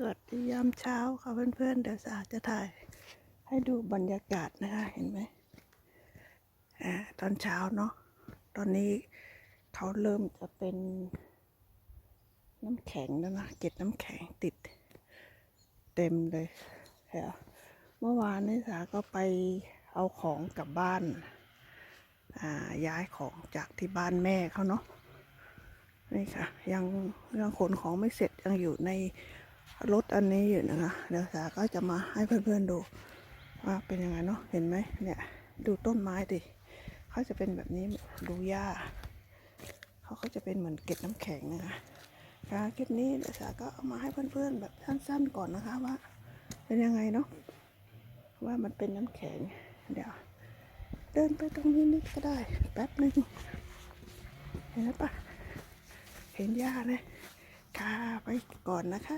สวัสดียามเช้าค่ะเพื่อนๆ เดี๋ยวสาจะถ่าย ให้ดูบรรยากาศนะคะ เห็นไหมอตอนเช้าเนาะตอนนี้เขาเริ่มจะเป็นน้ำแข็งแล้วนะเก็ดน้ำแข็งติด เต็มเลยเห็นเมื่อวานนี้สาก็ไปเอาของกลับบ้านาย้ายของจากที่บ้านแม่เขาเนาะนี่ค่ะ ยังยังขนของไม่เสร็จยังอยู่ใน รถอันนี้อยู่นะคะ เดี๋ยวสาก็จะมาให้เพื่อนๆดูว่าเป็นยังไงเนาะเห็นไหมเนี่ยดูต้นไม้ดิเขาจะเป็นแบบนี้ดูหญ้าเขาก็จะเป็นเหมือนเกล็ดน้ำแข็งนะคะคลิปนี้เดี๋ยวสาก็เอามาให้เพื่อนๆแบบสั้นๆก่อนนะคะว่า เป็นยังไงเนาะว่ามันเป็นน้ำแข็งเดี๋ยวเดินไปตรงนี้นิดก็ได้ แป๊บนึงเห็นไหมปะเห็นหญ้านะกาไปก่อนนะคะ